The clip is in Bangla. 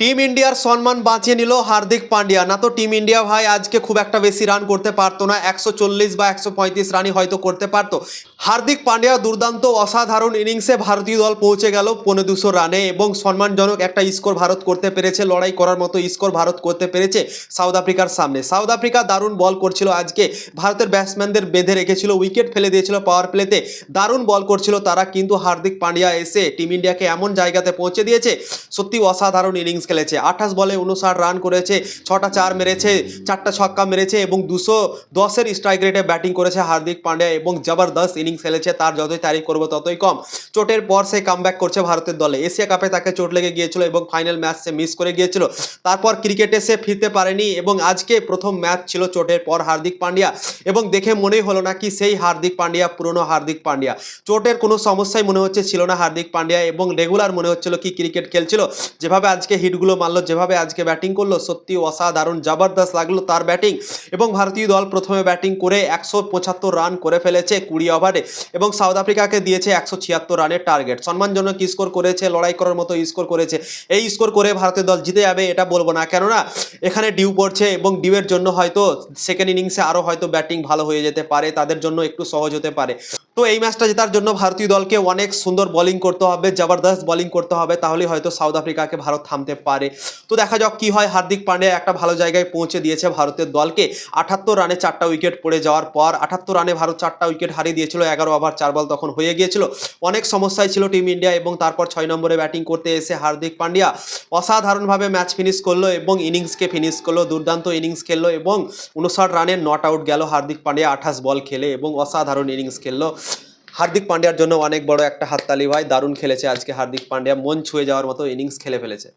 টিম ইন্ডিয়ার সম্মান বাঁচিয়ে নিল হার্দিক পান্ডিয়া। না তো টিম ইন্ডিয়া ভাই আজকে খুব একটা বেশি রান করতে পারতো না, একশো চল্লিশ বা একশো পঁয়ত্রিশ রানই হয়তো করতে পারতো। হার্দিক পান্ডিয়া দুর্দান্ত অসাধারণ ইনিংসে ভারতীয় দল পৌঁছে গেল পনেরো দুশো রানে এবং সম্মানজনক একটা স্কোর ভারত করতে পেরেছে, লড়াই করার মতো স্কোর ভারত করতে পেরেছে সাউথ আফ্রিকার সামনে। সাউথ আফ্রিকা দারুণ বল করছিল আজকে, ভারতের ব্যাটসম্যানদের বেঁধে রেখেছিল উইকেট ফেলে দিয়েছিল পাওয়ার প্লেতে দারুণ বল করছিল তারা, কিন্তু হার্দিক পান্ডিয়া এসে টিম ইন্ডিয়াকে এমন জায়গাতে পৌঁছে দিয়েছে। সত্যি অসাধারণ ইনিংস খেলেছে। আঠাশ বলে উনষাট রান করেছে, ছটা চার মেরেছে, চারটা ছক্কা মেরেছে এবং দুশো দশের স্ট্রাইক রেটে ব্যাটিং করেছে হার্দিক পান্ডিয়া এবং জবরদস্ত ইনিংস খেলেছে। তার যতই তারিফ করব ততই কম। চোটের পর সে কামব্যাক করছে ভারতের দলে। এশিয়া কাপে তাকে চোট লেগে গিয়েছিল এবং ফাইনাল ম্যাচ সে মিস করে গিয়েছিল। তারপর ক্রিকেটে সে ফিরতে পারেনি এবং আজকে প্রথম ম্যাচ ছিল চোটের পর হার্দিক পান্ডিয়া। এবং দেখে মনেই হলো না কি সেই হার্দিক পান্ডিয়া, পুরনো হার্দিক পান্ডিয়া। চোটের কোনো সমস্যাই মনে হচ্ছে ছিল না হার্দিক পান্ডিয়া এবং রেগুলার মনে হচ্ছিল কি ক্রিকেট খেলছিল। যেভাবে আজকে হিটগুলো মারলো, যেভাবে আজকে ব্যাটিং করল, সত্যি অসাধারণ, জবরদস্ত লাগল তার ব্যাটিং। এবং ভারতীয় দল প্রথমে ব্যাটিং করে একশো পঁচাত্তর রান করে ফেলেছে কুড়ি ওভারে এবং সাউথ আফ্রিকাকে দিয়েছে একশো ছিয়াত্তর রানের টার্গেট। সম্মানজনক স্কোর করেছে, লড়াই করার মতো স্কোর করেছে। এই স্কোর করে ভারতের দল জিতে যাবে, এটা বলব না। কেননা, এখানে ডিউ পড়ছে এবং ডিউয়ের জন্য হয়তো সেকেন্ড ইনিংসে আরও হয়তো ব্যাটিং ভালো হয়ে যেতে পারে, তাদের জন্য একটু সহজ হতে পারে। তো এই ম্যাচটা জেতার জন্য ভারতীয় দলকে অনেক সুন্দর বোলিং করতে হবে, জবরদস্ত বোলিং করতে হবে, তাহলেই হয়তো সাউথ আফ্রিকাকে ভারত থামতে পারে। তো দেখা যাক কি হয়। হার্দিক পান্ডিয়া একটা ভালো জায়গায় পৌঁছে দিয়েছে ভারতের দলকে। আঠাত্তর রানে চারটা উইকেট পড়ে যাওয়ার পর আঠাত্তর রানে ভারত চারটা উইকেট হারিয়ে দিয়েছিল, এগারো ওভার চার বল তখন হয়ে গিয়েছিল। অনেক সমস্যায় ছিল টিম ইন্ডিয়া এবং তারপর ছয় নম্বরে ব্যাটিং করতে এসে হার্দিক পান্ডিয়া অসাধারণভাবে ম্যাচ ফিনিশ করল এবং ইনিংসকে ফিনিশ করল, দুর্দান্ত ইনিংস খেললো এবং উনষাট রানে নট আউট গেল হার্দিক পান্ডিয়া, আঠাশ বল খেলে এবং অসাধারণ ইনিংস খেললো। হার্দিক পান্ডিয়ার জন্য অনেক বড় একটা হাততালি ভাই, দারুণ খেলেছে আজকে হার্দিক পান্ডিয়া, মন ছুঁয়ে যাওয়ার মতো ইনিংস খেলে ফেলেছে।